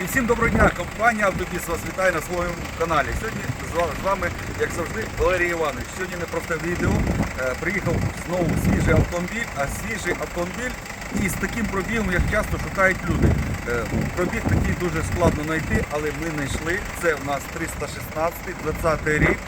І всім доброго дня! Компанія Автобіс вас вітає на своєму каналі. Сьогодні з вами, як завжди, Валерій Іванович. Сьогодні не просто відео. Е, Приїхав знову свіжий автомобіль, а свіжий автомобіль із таким пробігом, як часто шукають люди. Е, Пробіг такий дуже складно знайти, але ми знайшли. Це в нас 316, 20 рік.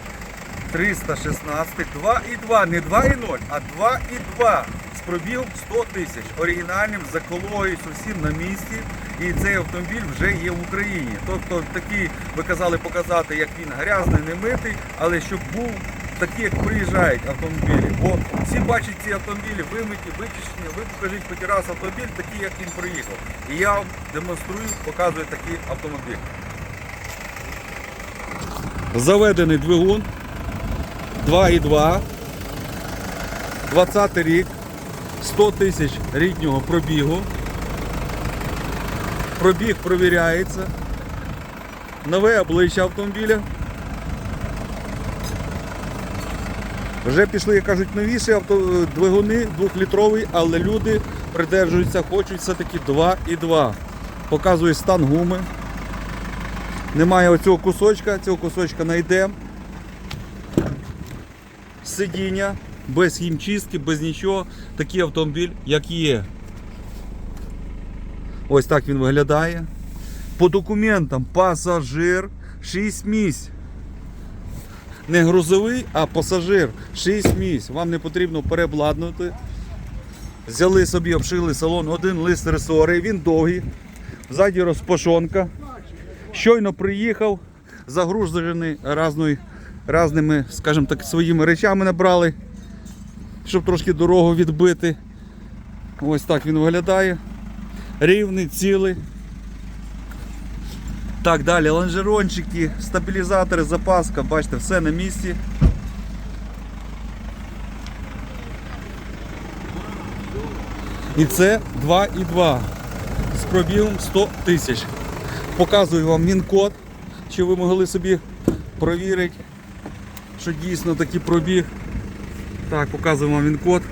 316, 2,2, не 2,0, а 2,2 з пробігом 100 тисяч. Оригінальним, з екологією, зовсім на місці. І цей автомобіль вже є в Україні. Тобто такі, ви казали показати, як він грязний, не митий, але щоб був такі, як приїжджають автомобілі. Бо всі бачать ці автомобілі, вимиті, вичищені. Ви покажіть хоч раз автомобіль, такий, як він приїхав. І я вам демонструю, показую такий автомобіль. Заведений двигун 2,2, 20 рік, 100 тисяч ріднього пробігу. Пробіг провіряється. Нове обличчя автомобіля. Вже пішли, як кажуть, новіші авто, двигуни 2-літрові, але люди придержуються, хочуть все-таки 2,2. Показує стан гуми. Немає оцього кусочка, цього кусочка знайдемо сидіння, без хімчистки, без нічого. Такий автомобіль, як є. Ось так він виглядає. По документам пасажир 6 місць. Не грузовий, а пасажир 6 місць. Вам не потрібно перебладнути. Взяли собі, обшили салон, один лист ресори, він довгий. Ззаді розпашонка. Щойно приїхав, загружений разною, разними, скажімо так, своїми речами набрали, щоб трошки дорогу відбити. Ось так він виглядає. Рівний, цілий. Так, далі лонжерончики, стабілізатори, запаска, бачите, все на місці. І це 2,2 з пробігом 100 тисяч. Показую вам він-код, чи ви могли собі провірити, що дійсно такий пробіг. Так, показуємо вам він-код.